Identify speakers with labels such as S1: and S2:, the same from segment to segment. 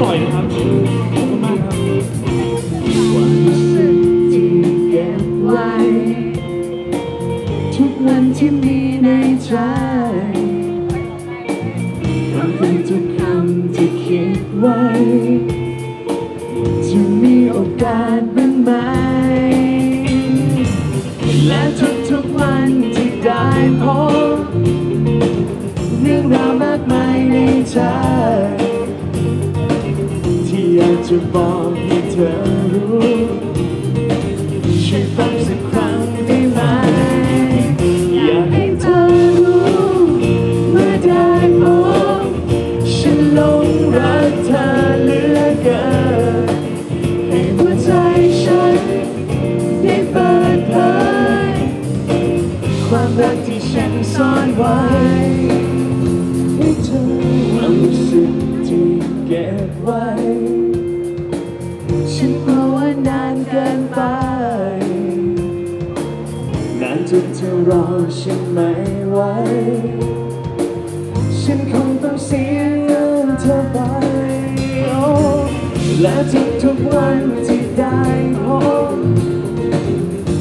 S1: ปล่อยนะครับขอบคุณมากครับ
S2: ความรู้สึกที่เก็บไว้ทุกวันที่มีในใจคำพูดทุกคำที่คิดไว้จะมีโอกาสบ้างไหมและทุกๆวันที่ได้พบเรื่องราวมากมายในใจ จะบอกให้เธอรู้ช่วยฟังสักครั้งได้ไหม อยากให้เธอรู้ เมื่อได้พบฉันหลงรักเธอเหลือเกินให้หัวใจฉันได้เปิดเผยความรักที่ฉันซ่อนไว้ให้เธอความรู้สึกที่เก็บไว้ ฉันกลัวว่านานเกินไป นานจนเธอรอฉันไม่ไหว ฉันคงต้องเสียเงินเธอไป และทุกๆวันที่ได้พบ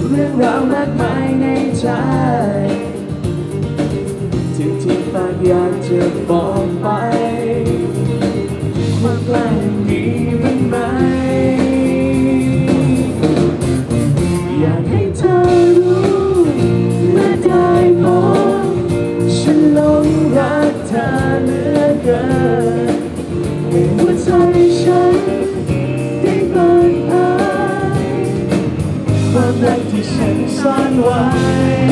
S2: เรื่องราวมากมายในใจที่ที่ปากอยากจะบอกไป ที่ฉั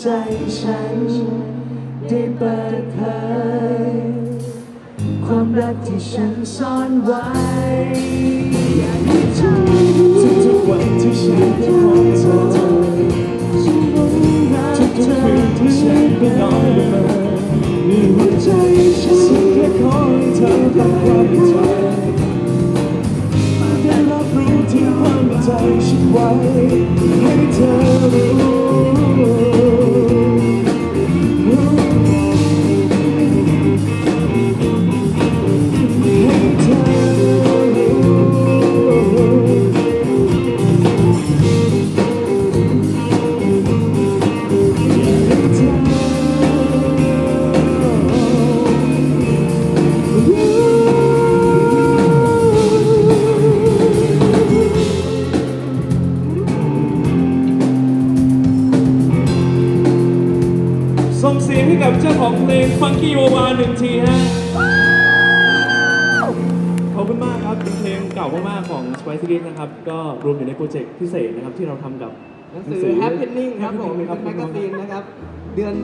S2: ใจฉัน ได้เปิดเผยความรักที่ฉันซ่อนไว้อยากให้เธอ
S1: ทุกๆวันที่ฉันได้พบเธอ
S2: ฉันหลงรัก
S1: ทุกๆคืนที่ฉันไปนอนละเมอมี
S2: หัวใจฉัน
S1: แค่ขอให้เธอทำคว กับเจ้าของเพลงฟังกี้โอวาหนึ่งทีฮะ ขอบคุณมากครับเป็นเพลงเก่ามากๆของ Spice Girls นะครับ ก็รวมอยู่ในโปรเจกต์พิเศษนะครับที่เราทำกับ
S3: หนังสือ Happening ครับผม
S1: Happening
S3: เป็นแมกกาซีนนะครับ เดือน